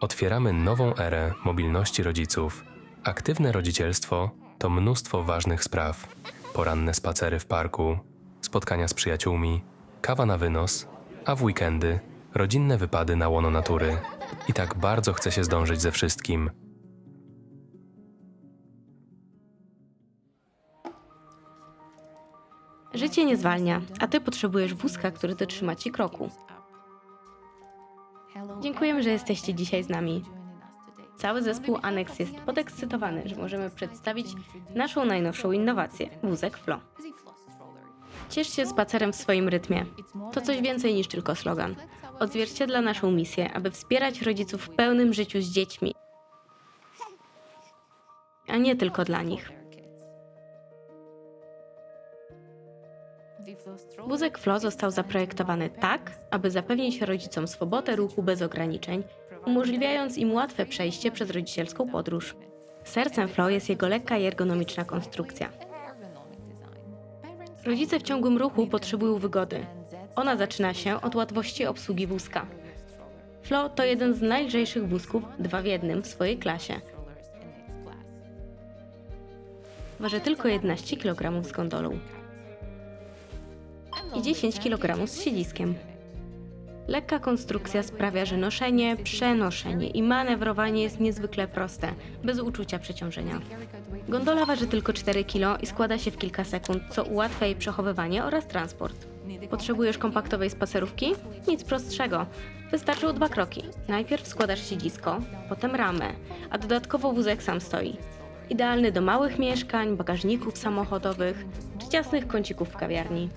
Otwieramy nową erę mobilności rodziców. Aktywne rodzicielstwo to mnóstwo ważnych spraw. Poranne spacery w parku, spotkania z przyjaciółmi, kawa na wynos, a w weekendy rodzinne wypady na łono natury. I tak bardzo chce się zdążyć ze wszystkim. Życie nie zwalnia, a ty potrzebujesz wózka, który dotrzyma ci kroku. Dziękujemy, że jesteście dzisiaj z nami. Cały zespół Annex jest podekscytowany, że możemy przedstawić naszą najnowszą innowację wózek Flo. Ciesz się spacerem w swoim rytmie. To coś więcej niż tylko slogan. Odzwierciedla naszą misję, aby wspierać rodziców w pełnym życiu z dziećmi, a nie tylko dla nich. Wózek Flo został zaprojektowany tak, aby zapewnić rodzicom swobodę ruchu bez ograniczeń, umożliwiając im łatwe przejście przez rodzicielską podróż. Sercem Flo jest jego lekka i ergonomiczna konstrukcja. Rodzice w ciągłym ruchu potrzebują wygody. Ona zaczyna się od łatwości obsługi wózka. Flo to jeden z najlżejszych wózków, dwa w jednym w swojej klasie. Waży tylko 11 kg z gondolą i 10 kg z siedziskiem. Lekka konstrukcja sprawia, że noszenie, przenoszenie i manewrowanie jest niezwykle proste, bez uczucia przeciążenia. Gondola waży tylko 4 kg i składa się w kilka sekund, co ułatwia jej przechowywanie oraz transport. Potrzebujesz kompaktowej spacerówki? Nic prostszego. Wystarczą dwa kroki. Najpierw składasz siedzisko, potem ramę, a dodatkowo wózek sam stoi. Idealny do małych mieszkań, bagażników samochodowych czy ciasnych kącików w kawiarni.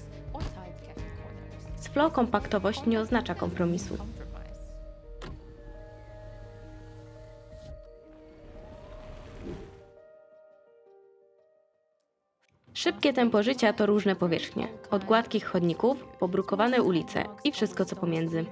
Z Flo kompaktowość nie oznacza kompromisu. Szybkie tempo życia to różne powierzchnie. Od gładkich chodników, pobrukowane ulice i wszystko co pomiędzy.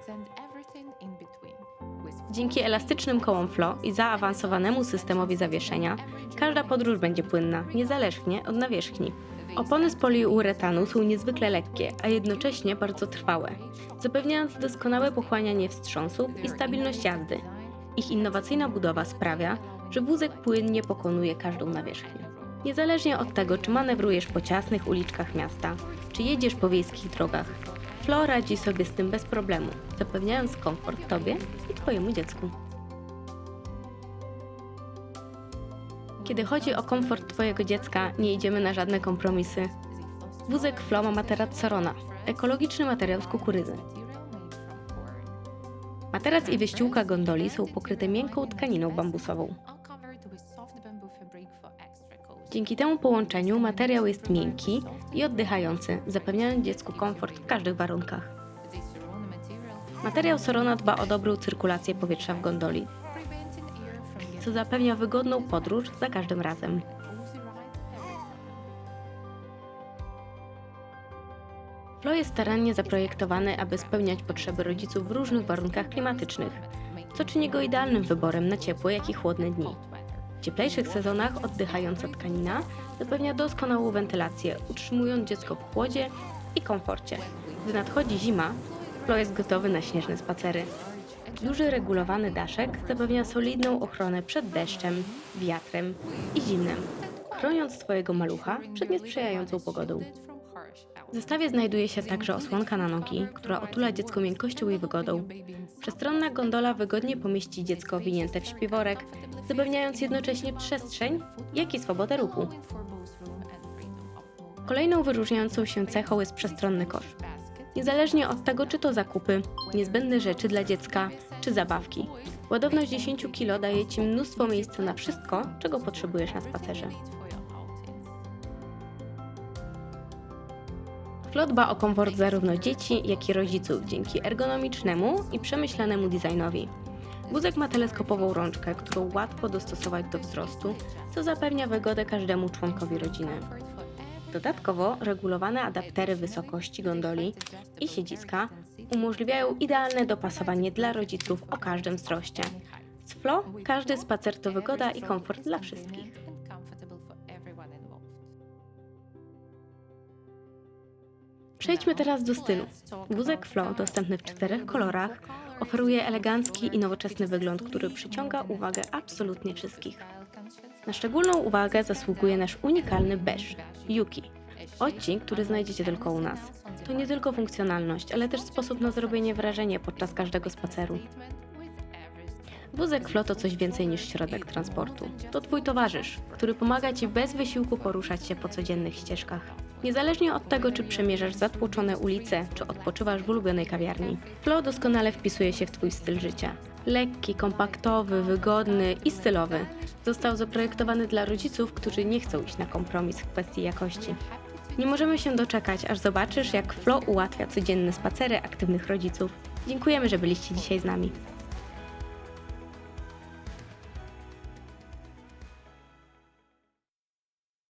Dzięki elastycznym kołom Flo i zaawansowanemu systemowi zawieszenia, każda podróż będzie płynna, niezależnie od nawierzchni. Opony z poliuretanu są niezwykle lekkie, a jednocześnie bardzo trwałe, zapewniając doskonałe pochłanianie wstrząsów i stabilność jazdy. Ich innowacyjna budowa sprawia, że wózek płynnie pokonuje każdą nawierzchnię. Niezależnie od tego, czy manewrujesz po ciasnych uliczkach miasta, czy jedziesz po wiejskich drogach, Flo radzi sobie z tym bez problemu, zapewniając komfort Tobie i Twojemu dziecku. Kiedy chodzi o komfort Twojego dziecka, nie idziemy na żadne kompromisy. Wózek Flo ma materac Sorona, ekologiczny materiał z kukurydzy. Materac i wyściółka gondoli są pokryte miękką tkaniną bambusową. Dzięki temu połączeniu materiał jest miękki i oddychający, zapewniając dziecku komfort w każdych warunkach. Materiał Sorona dba o dobrą cyrkulację powietrza w gondoli, co zapewnia wygodną podróż za każdym razem. Flo jest starannie zaprojektowany, aby spełniać potrzeby rodziców w różnych warunkach klimatycznych, co czyni go idealnym wyborem na ciepłe, jak i chłodne dni. W cieplejszych sezonach oddychająca tkanina zapewnia doskonałą wentylację, utrzymując dziecko w chłodzie i komforcie. Gdy nadchodzi zima, Flo jest gotowy na śnieżne spacery. Duży regulowany daszek zapewnia solidną ochronę przed deszczem, wiatrem i zimnem, chroniąc Twojego malucha przed niesprzyjającą pogodą. W zestawie znajduje się także osłonka na nogi, która otula dziecko miękkością i wygodą. Przestronna gondola wygodnie pomieści dziecko winięte w śpiworek, zapewniając jednocześnie przestrzeń, jak i swobodę ruchu. Kolejną wyróżniającą się cechą jest przestronny kosz. Niezależnie od tego, czy to zakupy, niezbędne rzeczy dla dziecka, czy zabawki. Ładowność 10 kg daje Ci mnóstwo miejsca na wszystko, czego potrzebujesz na spacerze. Flo dba o komfort zarówno dzieci, jak i rodziców dzięki ergonomicznemu i przemyślanemu designowi. Wózek ma teleskopową rączkę, którą łatwo dostosować do wzrostu, co zapewnia wygodę każdemu członkowi rodziny. Dodatkowo regulowane adaptery wysokości gondoli i siedziska umożliwiają idealne dopasowanie dla rodziców o każdym wzroście. Z Flo każdy spacer to wygoda i komfort dla wszystkich. Przejdźmy teraz do stylu. Wózek Flo, dostępny w czterech kolorach, Oferuje elegancki i nowoczesny wygląd, który przyciąga uwagę absolutnie wszystkich. Na szczególną uwagę zasługuje nasz unikalny beż, Yuki. Odcień, który znajdziecie tylko u nas. To nie tylko funkcjonalność, ale też sposób na zrobienie wrażenia podczas każdego spaceru. Wózek Flo to coś więcej niż środek transportu. To Twój towarzysz, który pomaga Ci bez wysiłku poruszać się po codziennych ścieżkach. Niezależnie od tego, czy przemierzasz zatłoczone ulice, czy odpoczywasz w ulubionej kawiarni, Flo doskonale wpisuje się w Twój styl życia. Lekki, kompaktowy, wygodny i stylowy. Został zaprojektowany dla rodziców, którzy nie chcą iść na kompromis w kwestii jakości. Nie możemy się doczekać, aż zobaczysz, jak Flo ułatwia codzienne spacery aktywnych rodziców. Dziękujemy, że byliście dzisiaj z nami.